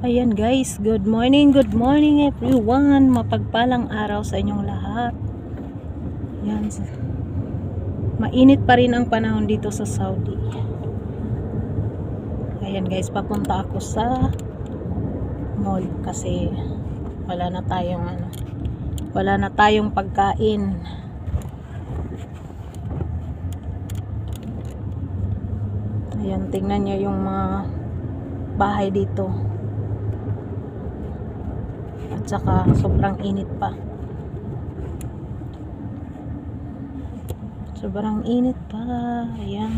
Ayan guys, good morning, good morning everyone. Mapagpalang araw sa inyong lahat. Yan. Mainit pa rin ang panahon dito sa Saudi. Ayan guys, papunta ako sa mall kasi wala na tayong ano, wala na tayong pagkain. Ayan, tingnan nyo yung mga bahay dito. At saka sobrang init pa. Sobrang init pa. Ayan.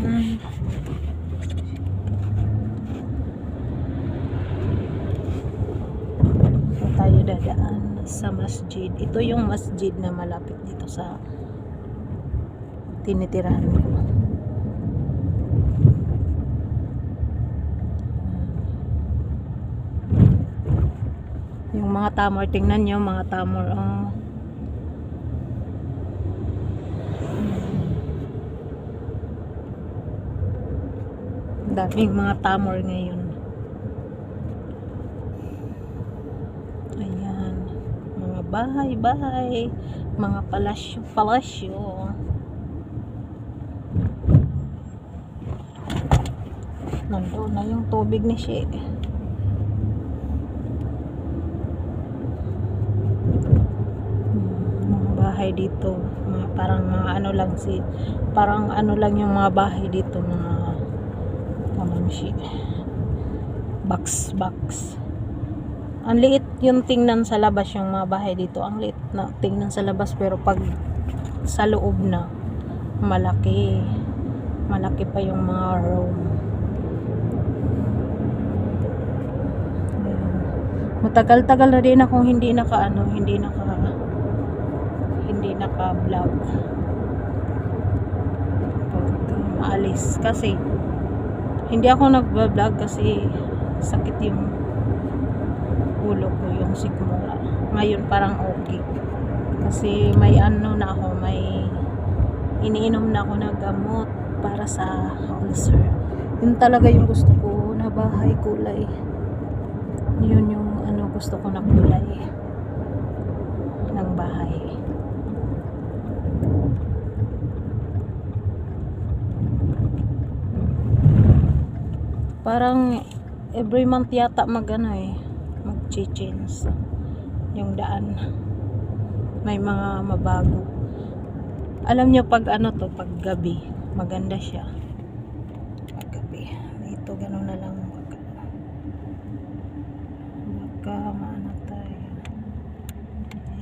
So tayo dadaan sa masjid. Ito yung masjid na malapit dito sa tinitirahan ko. Yung mga tamor, tingnan nyo mga tamor. Oh. Daming mga tamor ngayon. Ayan. Mga bahay-bahay. Mga palasyo-palasyo. Nandoon na yung tubig ni Shea. mga bahay dito. Mga parang mga ano lang si parang ano lang yung mga bahay dito mga kamamshi box box. Ang liit yung tingnan sa labas yung mga bahay dito. Ang liit na tingnan sa labas pero pag sa loob na malaki. Malaki pa yung mga room. Matagal-tagal na din akong hindi naka ano hindi naka naka-vlog maalis kasi hindi ako nag-vlog kasi sakit yung ulo ko yung sigmura. Ngayon parang okay. Kasi may ano na ako may iniinom na ako na gamot para sa ulcer. Yun talaga yung gusto ko na bahay kulay. Yun yung ano gusto ko na kulay ng bahay parang every month yata mag ano eh mag change yung daan. May mga mabago. Alam nyo pag ano to pag gabi maganda siya. Pag gabi. Dito ganun na lang. Baka, baka maano tayo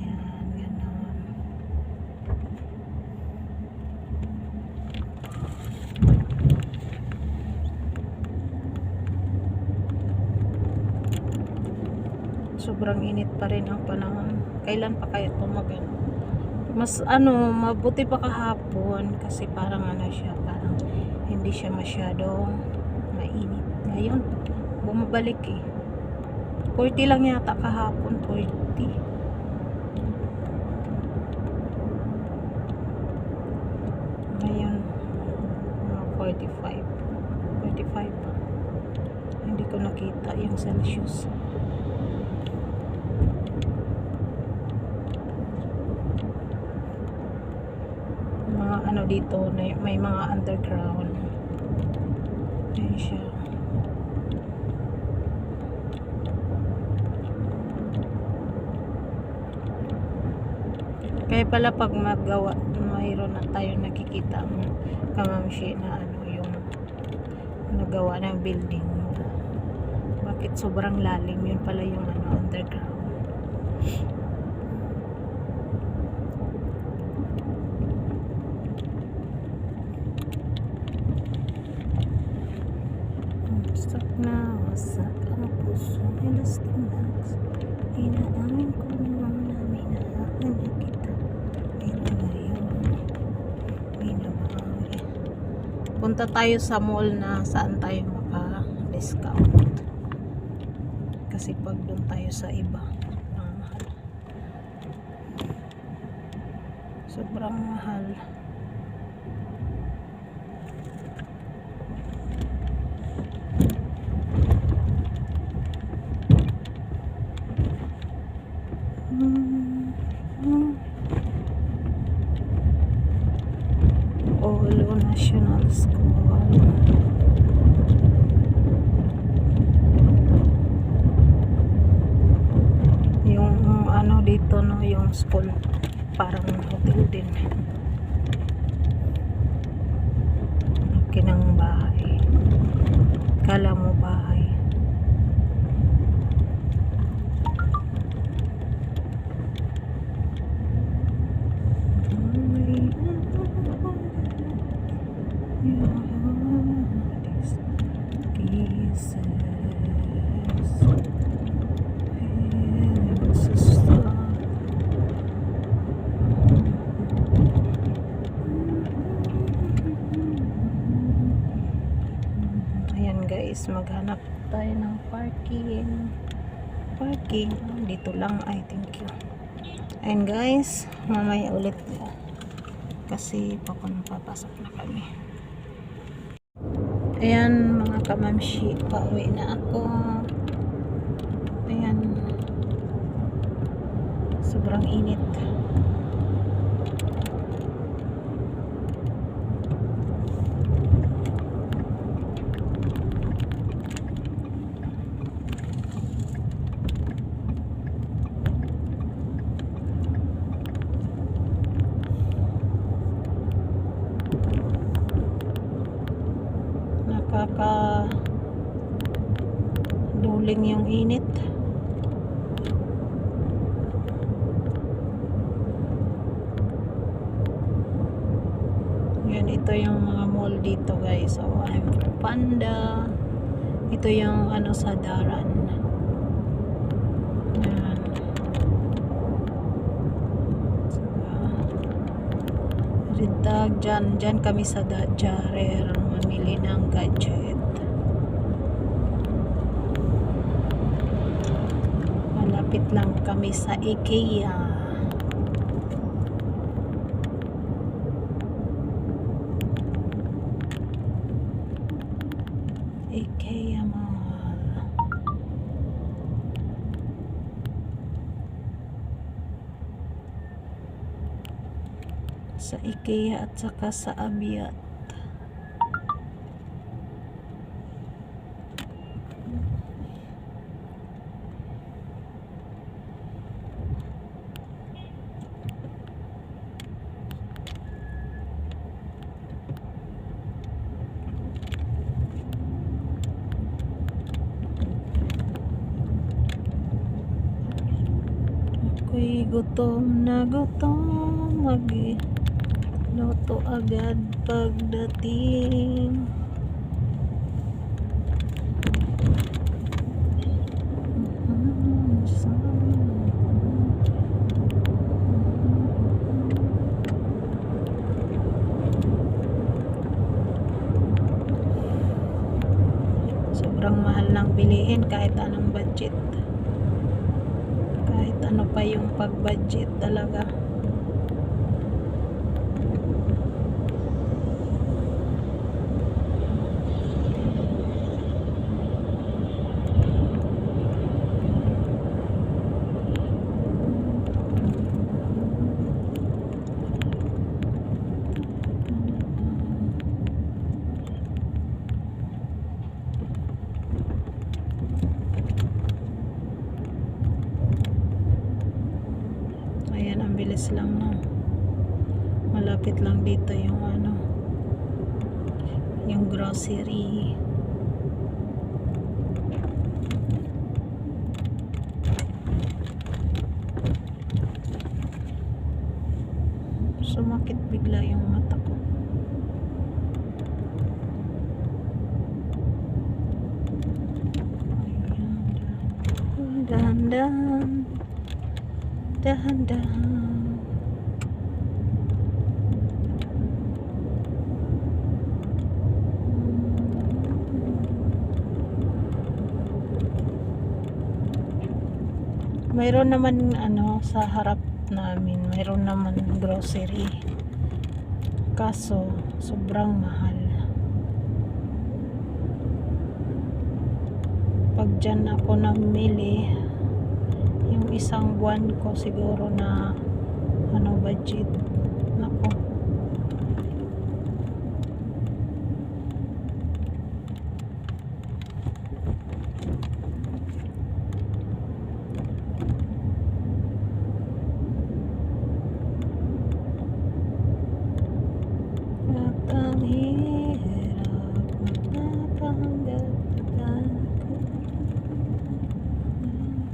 yan ganun sobrang init pa rin ang panahon. Kailan pa kaya tumagal? Mas ano, mabuti pa kahapon kasi parang ano siya, parang hindi siya masyadong mainit. Ngayon, bumabalik eh. 40 lang yata kahapon, 40. Ngayon, mga 45. 45 pa. Hindi ko nakita yung Celsius. mga ano dito na- may mga underground. Ayun siya. Kaya pala pag magawa mayroon na tayo nakikita ang kamamshi na ano yung nagawa ng building bakit sobrang lalim? Yun pala yung ano underground Stop na, wasak ang puso Nilas tumags Inaamin ko naman na minahal na kita Pero ngayon Minamahal Punta tayo sa mall na saan tayo maka-discount. Kasi pag doon tayo sa iba Ang mahal. Sobrang mahal National School. Yung ano dito no, yung school parang hotel din. Laki ng bahay. Kala mo guys, maghanap tayo ng parking. Parking. Dito lang. Ay, thank you. Ayan guys, mamaya ulit. Kasi papapasok na kami. Ayan mga kamamshi, pauwi na ako. Ayan. Sobrang init. Nakaka duling yung init. Yan, ito yung mga mall dito guys. So, I'm for Panda. Ito yung ano sa Daran. Yan. So, Ritag, dyan, dyan kami sa Dajarer mamili ng gadget. Malapit lang kami sa. IKEA Mall. Sa IKEA at saka sa Abiat. Ako'y gutom na gutom mag Luto agad pagdating. Sobrang mahal ng bilihin kahit anong budget. Kahit ano pa yung pag-budget talaga grocery sumakit bigla yung mata ko Ayan, dahan-dahan dahan-dahan mayroon naman ano sa harap namin mayroon naman grocery kaso sobrang mahal pag dyan ako namili yung isang buwan ko siguro na ano budget. Nako. At ang hirap magpapahanggat ako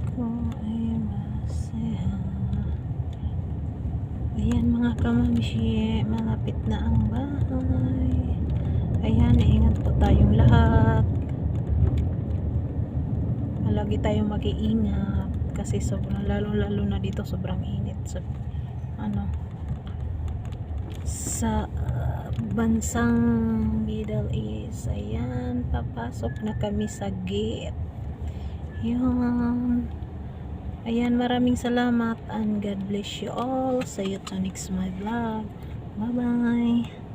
Ako ay masaya Ayan kamamshi, malapit na ang bahay Ayan, ingat po tayong lahat Palagi tayong mag-iingat kasi sobrang lalo lalo na dito sobrang init so, ano sa bansang Middle East. Ayan, papasok na kami sa gate. Yun. Ayan, maraming salamat and God bless you all. See you to my vlog. Bye-bye.